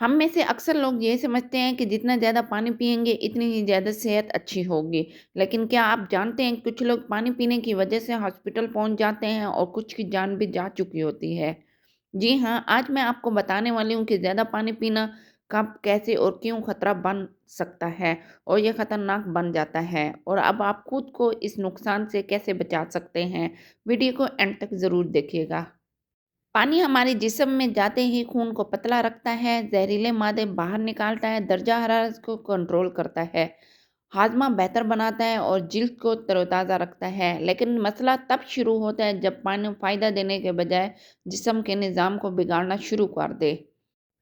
हम में से अक्सर लोग ये समझते हैं कि जितना ज़्यादा पानी पिएँगे इतनी ही ज़्यादा सेहत अच्छी होगी। लेकिन क्या आप जानते हैं कुछ लोग पानी पीने की वजह से हॉस्पिटल पहुँच जाते हैं और कुछ की जान भी जा चुकी होती है? जी हाँ आज मैं आपको बताने वाली हूँ कि ज़्यादा पानी पीना कब, कैसे और क्यों खतरा बन सकता है और यह खतरनाक बन जाता है। और अब आप खुद को इस नुकसान से कैसे बचा सकते हैं, वीडियो को एंड तक ज़रूर देखिएगा। पानी हमारे जिसम में जाते ही खून को पतला रखता है, जहरीले मादे बाहर निकालता है, दर्जा हरारत को कंट्रोल करता है, हाजमा बेहतर बनाता है और जिल्द को तरोताज़ा रखता है। लेकिन मसला तब शुरू होता है जब पानी फ़ायदा देने के बजाय जिसम के निज़ाम को बिगाड़ना शुरू कर दे।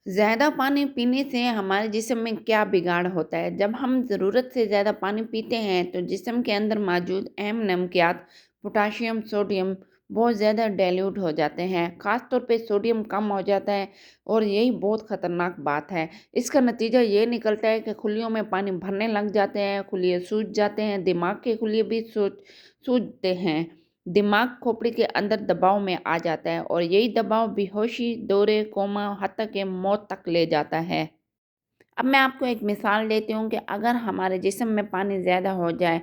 ज़्यादा पानी पीने से हमारे जिसम में क्या बिगाड़ होता है? जब हम ज़रूरत से ज़्यादा पानी पीते हैं तो जिसम के अंदर मौजूद अहम नमकियात पोटाशियम, सोडियम बहुत ज़्यादा डाइल्यूट हो जाते हैं ख़ास तौर पे सोडियम कम हो जाता है और यही बहुत ख़तरनाक बात है। इसका नतीजा ये निकलता है कि खुलियों में पानी भरने लग जाते हैं खुलिए सूज जाते हैं, दिमाग के खुलिए भी सूज, सूजते हैं। दिमाग खोपड़ी के अंदर दबाव में आ जाता है और यही दबाव बेहोशी, दौरे, कोमा हती के मौत तक ले जाता है। अब मैं आपको एक मिसाल देती हूँ कि अगर हमारे जिसम में पानी ज़्यादा हो जाए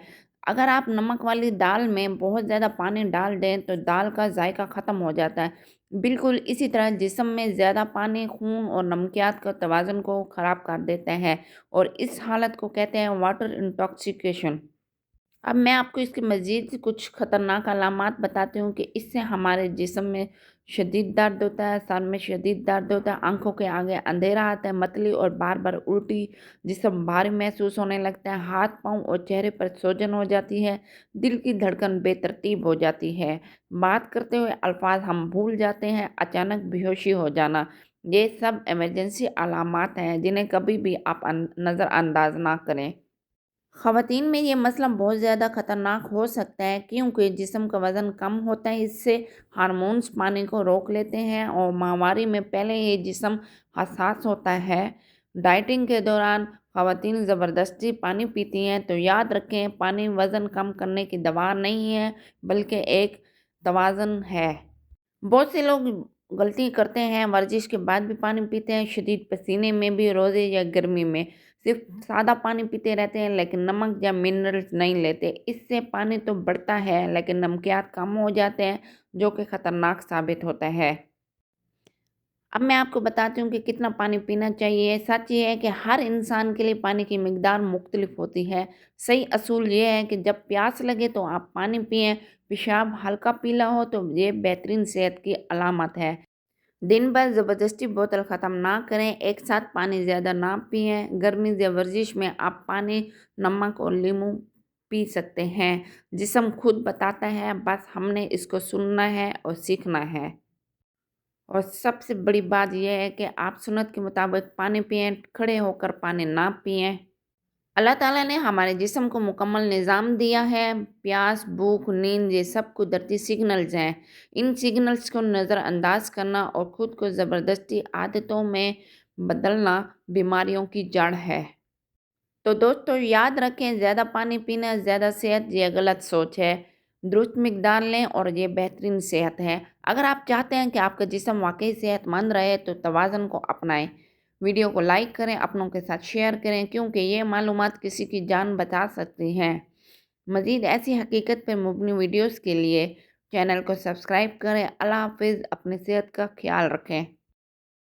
अगर आप नमक वाली दाल में बहुत ज़्यादा पानी डाल दें तो दाल का जायका ख़त्म हो जाता है। बिल्कुल इसी तरह जिसम में ज़्यादा पानी, खून और नमकियात का तोज़न को ख़राब कर देते हैं और इस हालत को कहते हैं वाटर इंटॉक्सिकेशन अब मैं आपको इसके मज़ीद कुछ ख़तरनाक अलामत बताती हूँ कि इससे हमारे जिसम में शदीद दर्द होता है, सर में शदीद दर्द होता है, आँखों के आगे अंधेरा आता है, मतली और बार बार उल्टी जिसम भारी महसूस होने लगता है। हाथ, पाँव और चेहरे पर सोजन हो जाती है, दिल की धड़कन बेतरतीब हो जाती है। बात करते हुए अल्फाज हम भूल जाते हैं, अचानक बेहोशी हो जाना। ये सब इमरजेंसी अलामत हैं जिन्हें कभी भी आप नज़रअंदाज ना करें। ख़वातीन में ये मसला बहुत ज़्यादा ख़तरनाक हो सकता है क्योंकि जिसम का वज़न कम होता है, इससे हार्मोन्स पानी को रोक लेते हैं और माहवारी में पहले ये जिसम हसास होता है। डाइटिंग के दौरान ख़वातीन ज़बरदस्ती पानी पीती हैं तो याद रखें पानी वज़न कम करने की दवा नहीं है, बल्कि एक तोज़न है। बहुत से लोग गलती करते हैं वर्जिश के बाद भी पानी पीते हैं शदीद पसीने में भी रोज़े या गर्मी में। सिर्फ़ सादा पानी पीते रहते हैं लेकिन नमक या मिनरल्स नहीं लेते। इससे पानी तो बढ़ता है लेकिन नमकियात कम हो जाते हैं जो कि ख़तरनाक साबित होता है। अब मैं आपको बताती हूँ कि कितना पानी पीना चाहिए। सच ये है कि हर इंसान के लिए पानी की मकदार मुख्तलिफ़ होती है। सही असूल ये है कि जब प्यास लगे तो आप पानी पिए, पेशाब हल्का पीला हो तो ये बेहतरीन सेहत की अलामत है। दिन भर ज़बरदस्ती बोतल ख़त्म ना करें, एक साथ पानी ज़्यादा ना पिए। गर्मी या वर्जिश में आप पानी, नमक और लीमू पी सकते हैं। जिसम खुद बताता है, बस हमने इसको सुनना है और सीखना है। और सबसे बड़ी बात यह है कि आप सुनत के मुताबिक पानी पिए, खड़े होकर पानी ना पिए। अल्लाह ताला ने हमारे जिस्म को मुकम्मल निज़ाम दिया है। प्यास, भूख, नींद, ये सब कुदरती सिग्नल्स हैं। इन सिग्नल्स को नज़रअंदाज करना और ख़ुद को ज़बरदस्ती आदतों में बदलना बीमारियों की जड़ है। तो दोस्तों, याद रखें, ज़्यादा पानी पीना, ज़्यादा सेहत ये गलत सोच है। दुरुस्त मकदार लें और ये बेहतरीन सेहत है। अगर आप चाहते हैं कि आपका जिसम वाकई सेहतमंद रहे तो तोज़ुन को अपनाएँ। वीडियो को लाइक करें, अपनों के साथ शेयर करें, क्योंकि ये मालूम किसी की जान बचा सकती हैं। मज़ीद ऐसी हकीकत पर मुबनी वीडियोज़ के लिए चैनल को सब्सक्राइब करें। अल्लाह हाफिज़, अपनी सेहत का ख्याल रखें।